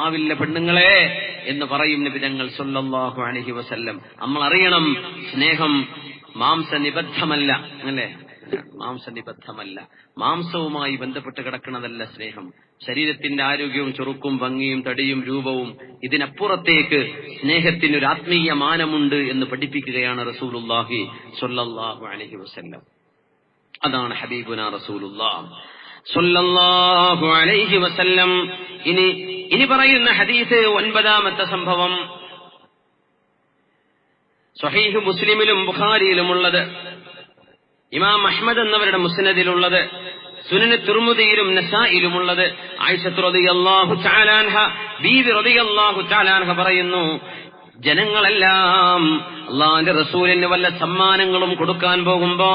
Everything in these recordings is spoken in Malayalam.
ആവില്ല പെണ്ണുങ്ങളെ എന്ന് പറയും നിബിതങ്ങൾ സൊല്ലാഹു അലഹി വസല്ലം. നമ്മൾ അറിയണം സ്നേഹം മാംസനിബദ്ധമല്ല. മാംസ മാംസനിബദ്ധമല്ല. മാംസവുമായി ബന്ധപ്പെട്ട് കിടക്കുന്നതല്ല സ്നേഹം. ശരീരത്തിന്റെ ആരോഗ്യവും ചുറുക്കും ഭംഗിയും തടിയും രൂപവും ഇതിനപ്പുറത്തേക്ക് സ്നേഹത്തിനൊരു ആത്മീയ മാനമുണ്ട് എന്ന് പഠിപ്പിക്കുകയാണ് റസൂലുല്ലാഹി സൊല്ലാഹു അലഹി വസല്ലം. അതാണ് ഹബീബുന റസൂലുല്ലാഹ് സൊല്ലാഹു അലൈഹി വസല്ലം ഇനി ഇനി പറയുന്ന ഹദീസ് ഒൻപതാമത്തെ സംഭവം. സ്വഹീഹ് മുസ്ലിമിലും ബുഖാരിയിലുമുള്ളത്. ഇമാം അഹ്മദ് എന്നവരുടെ മുസ്നദിലുള്ളത്. സുനന് തുർമുദിയിലും നസായിലുമുള്ളത് ആയിഷത്ത് റളിയല്ലാഹു തആലാൻഹ ബീവി റളിയല്ലാഹു തആലാൻഹ പറയുന്നു ജനങ്ങളെല്ലാം അള്ളാന്റെ റസൂലിന് വല്ല സമ്മാനങ്ങളും കൊടുക്കാൻ പോകുമ്പോ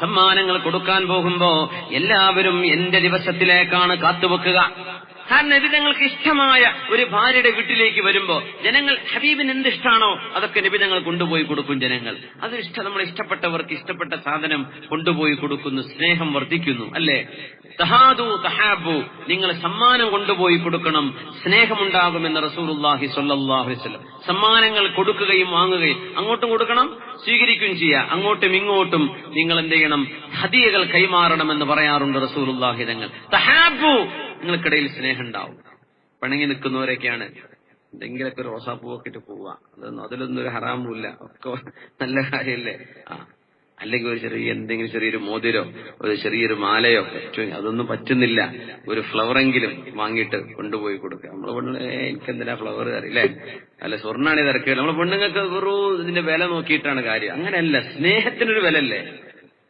സമ്മാനങ്ങൾ കൊടുക്കാൻ പോകുമ്പോ എല്ലാവരും എന്റെ ദിവസത്തിലേക്കാണ് കാത്തുവെക്കുക. കാരണം നബി തങ്ങൾക്ക് ഇഷ്ടമായ ഒരു ഭാര്യയുടെ വീട്ടിലേക്ക് വരുമ്പോ ജനങ്ങൾ ഹബീബിന് എന്ത് ഇഷ്ടമാണോ അതൊക്കെ നബി തങ്ങൾ കൊണ്ടുപോയി കൊടുക്കും ജനങ്ങൾ. അത് ഇഷ്ടം നമ്മൾ ഇഷ്ടപ്പെട്ടവർക്ക് ഇഷ്ടപ്പെട്ട സാധനം കൊണ്ടുപോയി കൊടുക്കുന്നു സ്നേഹം വർദ്ധിക്കുന്നു അല്ലേ? തഹാദു തഹാബു നിങ്ങൾ സമ്മാനം കൊണ്ടുപോയി കൊടുക്കണം സ്നേഹമുണ്ടാകുമെന്ന് റസൂലുല്ലാഹി സ്വല്ലല്ലാഹു അലൈഹി വസല്ലം. സമ്മാനങ്ങൾ കൊടുക്കുകയും വാങ്ങുകയും അങ്ങോട്ടും കൊടുക്കണം സ്വീകരിക്കുകയും ചെയ്യുക അങ്ങോട്ടും ഇങ്ങോട്ടും നിങ്ങൾ എന്ത് ചെയ്യണം? ഹദിയകൾ കൈമാറണമെന്ന് പറയാറുണ്ട് റസൂലുല്ലാഹി തങ്ങൾ. തഹാബു നിങ്ങൾക്കിടയിൽ സ്നേഹം ഉണ്ടാവും പിണങ്ങി നിൽക്കുന്നവരൊക്കെയാണ്. എന്തെങ്കിലുമൊക്കെ റോസാപ്പൂവൊക്കെ ഇട്ട് പോവുക. അതൊന്നും അതിലൊന്നും ഒരു ഹറാമില്ല ഒക്കെ നല്ല കാര്യമല്ലേ? ആ. അല്ലെങ്കിൽ ഒരു ചെറിയ എന്തെങ്കിലും ചെറിയൊരു മോതിരോ ഒരു ചെറിയൊരു മാലയോ അതൊന്നും പറ്റുന്നില്ല. ഒരു ഫ്ലവറെങ്കിലും വാങ്ങിയിട്ട് കൊണ്ടുപോയി കൊടുക്കുക. നമ്മളെ പെണ്ണു എനിക്ക് എന്തിനാ ഫ്ലവർ? അറിയില്ലേ അല്ല സ്വർണാണ് തിരക്കുക നമ്മളെ പെണ്ണുങ്ങൾക്ക് വെറും ഇതിന്റെ വില നോക്കിയിട്ടാണ് കാര്യം. അങ്ങനെയല്ല സ്നേഹത്തിനൊരു വില അല്ലേ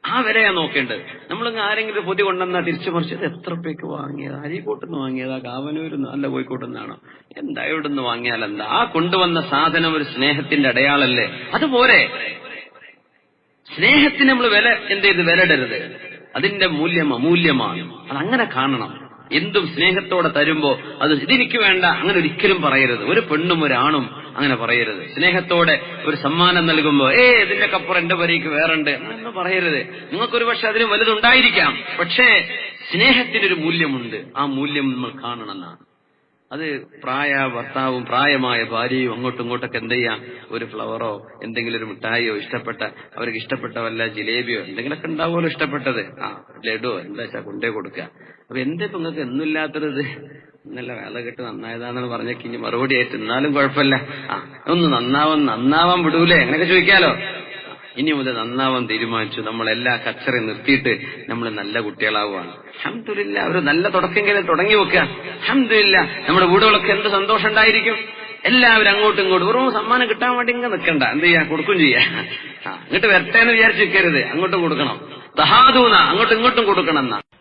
ആ വിലയാ നോക്കേണ്ടത്. നമ്മൾ ആരെങ്കിലും പൊതി കൊണ്ടുവന്നാ തിരിച്ചു മറിച്ചത് എത്ര രൂപയ്ക്ക് വാങ്ങിയത്? അരിക്കോട്ടെന്ന് വാങ്ങിയതാ? കാവനൂരിൽ നിന്ന് അല്ല കോഴിക്കോട്ടുനിന്നാണോ എന്താ ഇവിടെ നിന്ന് വാങ്ങിയാൽ എന്താ? ആ കൊണ്ടുവന്ന സാധനം ഒരു സ്നേഹത്തിന്റെ അടയാളല്ലേ? അതുപോലെ സ്നേഹത്തിന് നമ്മൾ വില എന്ത് ചെയ്ത്? വിലടരുത് അതിന്റെ മൂല്യം അമൂല്യമാണ് അങ്ങനെ കാണണം. എന്തും സ്നേഹത്തോടെ തരുമ്പോ അത് ഇതെനിക്ക് വേണ്ട അങ്ങനെ ഒരിക്കലും പറയരുത്. ഒരു പെണ്ണും ഒരാണും അങ്ങനെ പറയരുത്. സ്നേഹത്തോടെ ഒരു സമ്മാനം നൽകുമ്പോ ഏ ഇതിന്റെ കപ്പുറം എന്റെ പരിക്ക് വേറുണ്ട്. അങ്ങനെയൊന്നും പറയരുത്. നിങ്ങൾക്കൊരു പക്ഷെ അതിന് വലുതുണ്ടായിരിക്കാം. പക്ഷേ സ്നേഹത്തിനൊരു മൂല്യമുണ്ട്. ആ മൂല്യം നമ്മൾ കാണണമെന്നാണ്. അത് പ്രായ ഭർത്താവും പ്രായമായ ഭാര്യയും അങ്ങോട്ടും ഇങ്ങോട്ടൊക്കെ എന്ത് ചെയ്യാം? ഒരു ഫ്ലവറോ എന്തെങ്കിലും ഒരു മിഠായിയോ ഇഷ്ടപ്പെട്ട അവർക്ക് ഇഷ്ടപ്പെട്ട വല്ല ജിലേബിയോ എന്തെങ്കിലുമൊക്കെ ഉണ്ടാവുമല്ലോ ഇഷ്ടപ്പെട്ടത്. ആ ലഡുവോ എന്താ വെച്ചാൽ കൊണ്ടേ കൊടുക്കുക അപ്പൊ എന്തേ ഇപ്പൊ നിങ്ങൾക്ക് എന്നുമില്ലാത്തത് ഇന്നലെ വേല കെട്ട് നന്നായതാണെന്ന് പറഞ്ഞൊക്കെ ഇനി മറുപടി ആയിട്ട് എന്നാലും കുഴപ്പമില്ല. ആ ഒന്ന് നന്നാവാൻ നന്നാവാൻ വിടൂലേ? അങ്ങനെയൊക്കെ ചോദിക്കാലോ? ഇനി മുതൽ നന്നാവാൻ തീരുമാനിച്ചു. നമ്മൾ എല്ലാ കച്ചറയും നിർത്തിയിട്ട് നമ്മൾ നല്ല കുട്ടികളാവുകയാണ്. അഹമ്മദില്ല ഒരു നല്ല തുടക്കെങ്കിലും തുടങ്ങി വെക്കുക. അഹമ്മദില്ല നമ്മുടെ വീടുകളൊക്കെ എന്ത് സന്തോഷം ഉണ്ടായിരിക്കും? എല്ലാവരും അങ്ങോട്ടും ഇങ്ങോട്ടും വെറും സമ്മാനം കിട്ടാൻ വേണ്ടി ഇങ്ങനെ നിൽക്കണ്ട. എന്ത് ചെയ്യാ? കൊടുക്കും ചെയ്യാ. അങ്ങോട്ട് വരട്ടേന്ന് വിചാരിച്ചു നിൽക്കരുത്. അങ്ങോട്ടും കൊടുക്കണം. ദഹാദൂന അങ്ങോട്ടും ഇങ്ങോട്ടും കൊടുക്കണം എന്നാ.